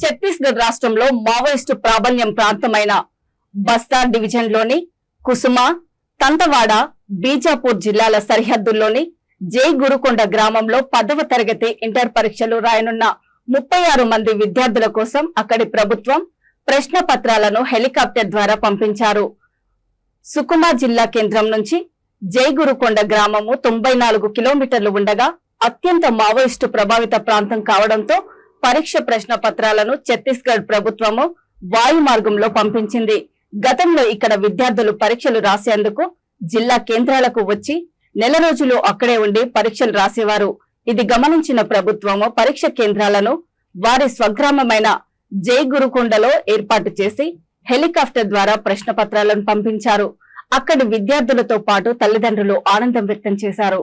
ఛత్తీస్గఢ్ రాష్ట్రంలో మావోయిస్టు ప్రాబల్యం ప్రాంతమైన బస్తార్ డివిజన్లోని కుసుమ తంతవాడ బీజాపూర్ జిల్లాల సరిహద్దుల్లోని జై గురుకొండ గ్రామంలో పదవ తరగతి ఇంటర్ పరీక్షలు రాయనున్న ముప్పై ఆరు మంది విద్యార్థుల కోసం అక్కడి ప్రభుత్వం ప్రశ్న పత్రాలను హెలికాప్టర్ ద్వారా పంపించారు. సుకుమా జిల్లా కేంద్రం నుంచి జైగురుకొండ గ్రామము తొంభై నాలుగు కిలోమీటర్లు ఉండగా అత్యంత మావోయిస్టు ప్రభావిత ప్రాంతం కావడంతో పరీక్ష ప్రశ్న పత్రాలను ఛత్తీస్గఢ్ ప్రభుత్వము వాయు మార్గంలో పంపించింది. గతంలో ఇక్కడ విద్యార్థులు పరీక్షలు రాసేందుకు జిల్లా కేంద్రాలకు వచ్చి నెల రోజులు అక్కడే ఉండి పరీక్షలు రాసేవారు. ఇది గమనించిన ప్రభుత్వము పరీక్ష కేంద్రాలను వారి స్వగ్రామమైన జై గురుకొండలో ఏర్పాటు చేసి హెలికాప్టర్ ద్వారా ప్రశ్న పత్రాలను పంపించారు. అక్కడి విద్యార్థులతో పాటు తల్లిదండ్రులు ఆనందం వ్యక్తం చేశారు.